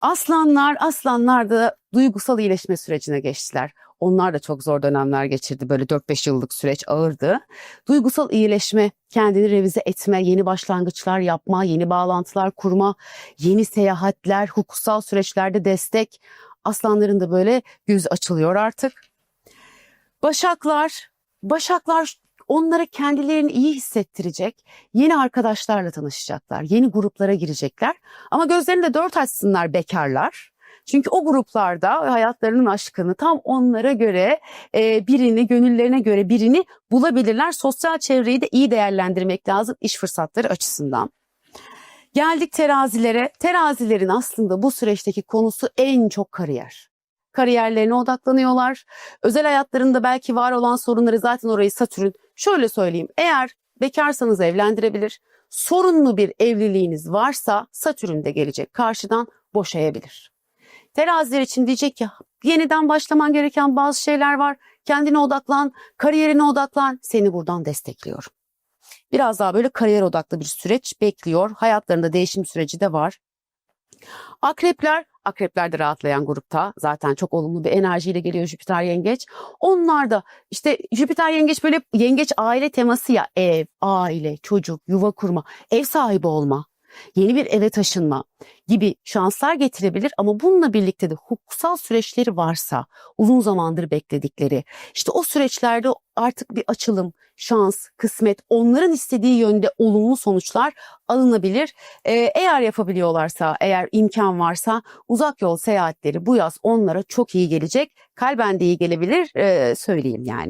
Aslanlar, aslanlar da duygusal iyileşme sürecine geçtiler. Onlar da çok zor dönemler geçirdi. Böyle 4-5 yıllık süreç ağırdı. Duygusal iyileşme, kendini revize etme, yeni başlangıçlar yapma, yeni bağlantılar kurma, yeni seyahatler, hukuksal süreçlerde destek. Aslanların da böyle göz açılıyor artık. Başaklar, Başaklar onlara kendilerini iyi hissettirecek yeni arkadaşlarla tanışacaklar. Yeni gruplara girecekler. Ama gözlerini de dört açsınlar bekarlar. Çünkü o gruplarda hayatlarının aşkını tam onlara göre e, birini, gönüllerine göre birini bulabilirler. Sosyal çevreyi de iyi değerlendirmek lazım iş fırsatları açısından. Geldik terazilere. Terazilerin aslında bu süreçteki konusu en çok kariyer. Kariyerlerine odaklanıyorlar. Özel hayatlarında belki var olan sorunları zaten orayı Satürn. Şöyle söyleyeyim. Eğer bekarsanız evlendirebilir. Sorunlu bir evliliğiniz varsa Satürn de gelecek karşıdan boşayabilir. Teraziler için diyecek ki yeniden başlaman gereken bazı şeyler var. Kendine odaklan, kariyerine odaklan. Seni buradan destekliyorum. Biraz daha böyle kariyer odaklı bir süreç bekliyor. Hayatlarında değişim süreci de var. Akrepler, akrepler de rahatlayan grupta. Zaten çok olumlu bir enerjiyle geliyor Jüpiter yengeç. Onlar da işte Jüpiter yengeç böyle yengeç aile teması ya ev, aile, çocuk, yuva kurma, ev sahibi olma, yeni bir eve taşınma gibi şanslar getirebilir ama bununla birlikte de hukuksal süreçleri varsa uzun zamandır bekledikleri işte o süreçlerde artık bir açılım, şans, kısmet onların istediği yönde olumlu sonuçlar alınabilir. Ee, eğer yapabiliyorlarsa, eğer imkan varsa uzak yol seyahatleri bu yaz onlara çok iyi gelecek. Kalben de iyi gelebilir ee, söyleyeyim yani.